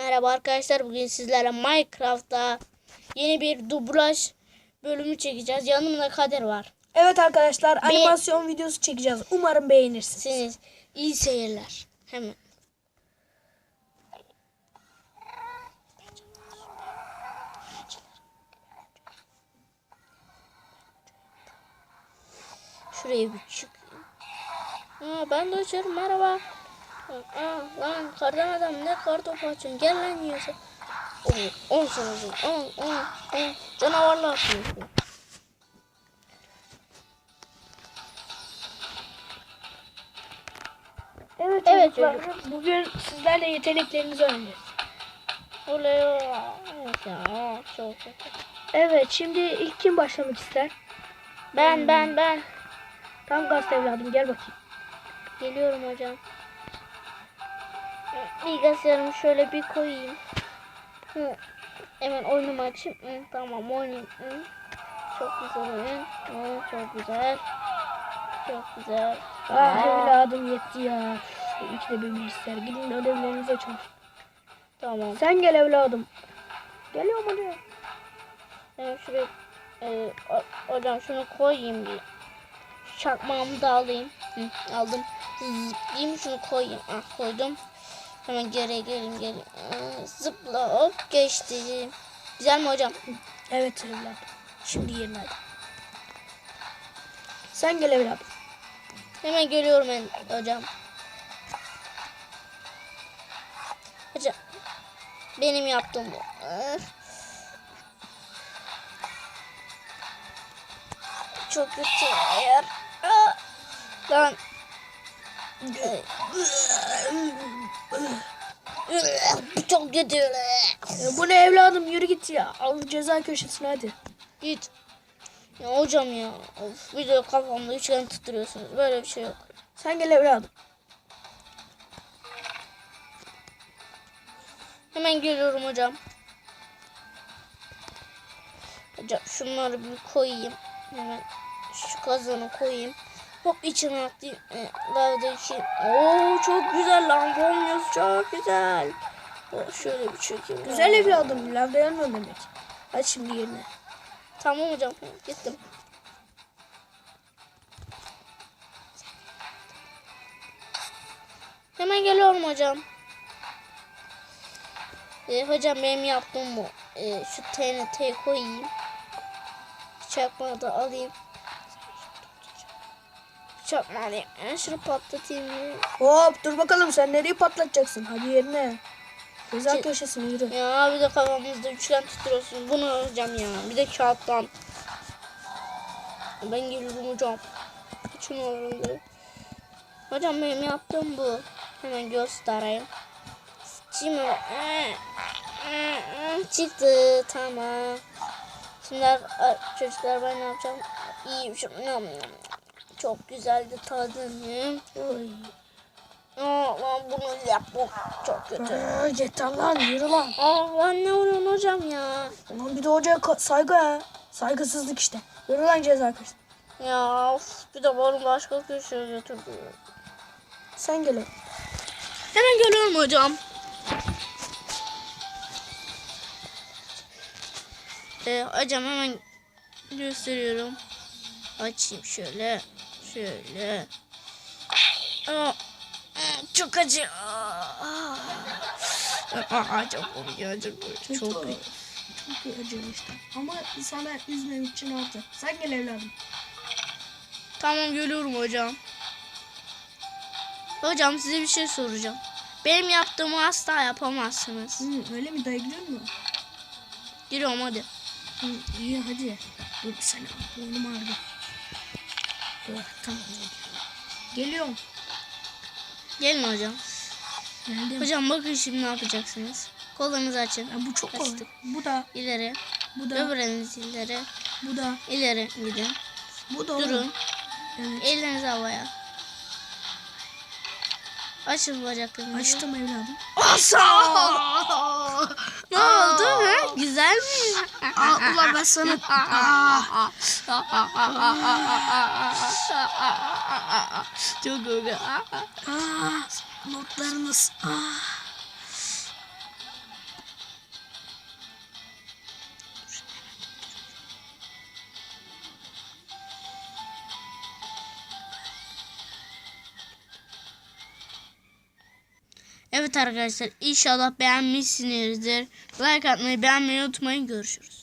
Merhaba arkadaşlar. Bugün sizlerle Minecraft'ta yeni bir dublaj bölümü çekeceğiz. Yanımda Kader var. Evet arkadaşlar animasyon videosu çekeceğiz. Umarım beğenirsiniz. Siz iyi seyirler. Hemen. Şuraya bir çıkayım. Aa, ben de açarım merhaba. Aa, lan kardan adam ne kar topu açıyorsun gel lan yiyorsa. Oo, on sonucu. On, on, on. Canavarlar atıyorsun. Evet, Evet çocuklar. Bugün sizlerle yeteneklerinizi öğreneceğiz. Oley. Evet ya çok kötü. Evet şimdi ilk kim başlamak ister? Ben ben ben. Tam gaz evladım gel bakayım. Geliyorum hocam. Bilgisayarımı şöyle bir koyayım. Hı. Hemen oyunumu açayım. Hı, tamam oynayayım. Hı. Çok güzel oyun. Hı, çok güzel. Çok güzel. Ah evladım yetti ya. İki de bir bilgisayar. Gidin ödevlerinize çalışın. Tamam. Sen gel evladım. Geliyorum hadi. Hemen şuraya e, hocam şunu koyayım bir. Şu Çakmağımı da alayım. Hı, aldım. Zıplayayım şunu koyayım. Ah koydum. Hemen geri gelin gelin. Aa, Zıpla hop geçtim. Güzel mi hocam? Evet evladım. Şimdi yerine hadi. Sen gel evladım. Hemen geliyorum ben hocam. Hocam. Benim yaptığım bu. Ah. Çok kötü. Lan. Çok kötü. Ya bu ne evladım yürü git ya. Al ceza köşesine hadi. Git. Ya hocam ya. Of, bir de kafamda üçgen tutturuyorsunuz. Böyle bir şey yok. Sen gel evladım. Hemen geliyorum hocam. Hocam şunları bir koyayım. Hemen şu kazanı koyayım. Hop içine atlayayım. E, lavdaki. Oo çok güzel lan. Bomboz çok güzel. Şöyle bir çekeyim. Güzel evladım. Lavda yanmıyor demek. Hadi şimdi yerine. Tamam hocam. Gittim. Hemen geliyorum hocam. Ee, hocam benim yaptığım bu. Ee, şu TNT'yi koyayım. Çakmağı da alayım. Çakmağı alayım. Ben şunu patlatayım. Hop dur bakalım sen nereyi patlatacaksın? Hadi yerine. Ceza Şey- köşesine yürü. Ya bir de kafamızda üçgen tutuyorsun. Bunu hocam ya. Bir de kağıttan. Ben geliyorum hocam. Şunu alalım. Hocam benim yaptığım bu. Hemen göstereyim. Şimdi çıktı tamam. Şimdi ar- çocuklar ben ne yapacağım? İyiyim şimdi. Çok güzeldi tadını. Aa, lan bunu yapma. Çok kötü. Aa, yeter lan yürü lan. Aa lan ne vuruyorsun hocam ya? Ulan bir de hocaya saygı ha. Saygısızlık işte. Yürü lan ceza köşesine. Ya of, bir de bana başka köşeye götürdü. Sen gel. Hemen geliyorum hocam. Ee, hocam hemen gösteriyorum. Açayım şöyle. Şöyle. Aa, çok acı. Aa, çok kokuyor, çok kokuyor. Çok Çok Çok iyi acıyor işte. Ama sana üzmemek için yapacak? Sen gel evladım. Tamam geliyorum hocam. Hocam size bir şey soracağım. Benim yaptığımı asla yapamazsınız. Hı, öyle mi dayı gidiyor mu? Giriyorum hadi. Hı, iyi hadi. Dur bir saniye. Boynum ağrıdı. Tamam. Geliyorum. Gelin hocam. Geldim. Hocam bakın şimdi ne yapacaksınız. Kollarınızı açın. Ya bu çok kolay. Bu da, İleri. bu da, Öbür eliniz ileri. bu da, İleri gidin. bu da. Durun. Evet. Ellerinizi havaya. Açın bacaklarınızı. Açtım evladım. ne oldu ha? Güzel mi? Aa, ulan ben sana... Aa, Çok güzel. aa, notlarınız. Aa. Evet arkadaşlar inşallah beğenmişsinizdir. Like atmayı beğenmeyi unutmayın. Görüşürüz.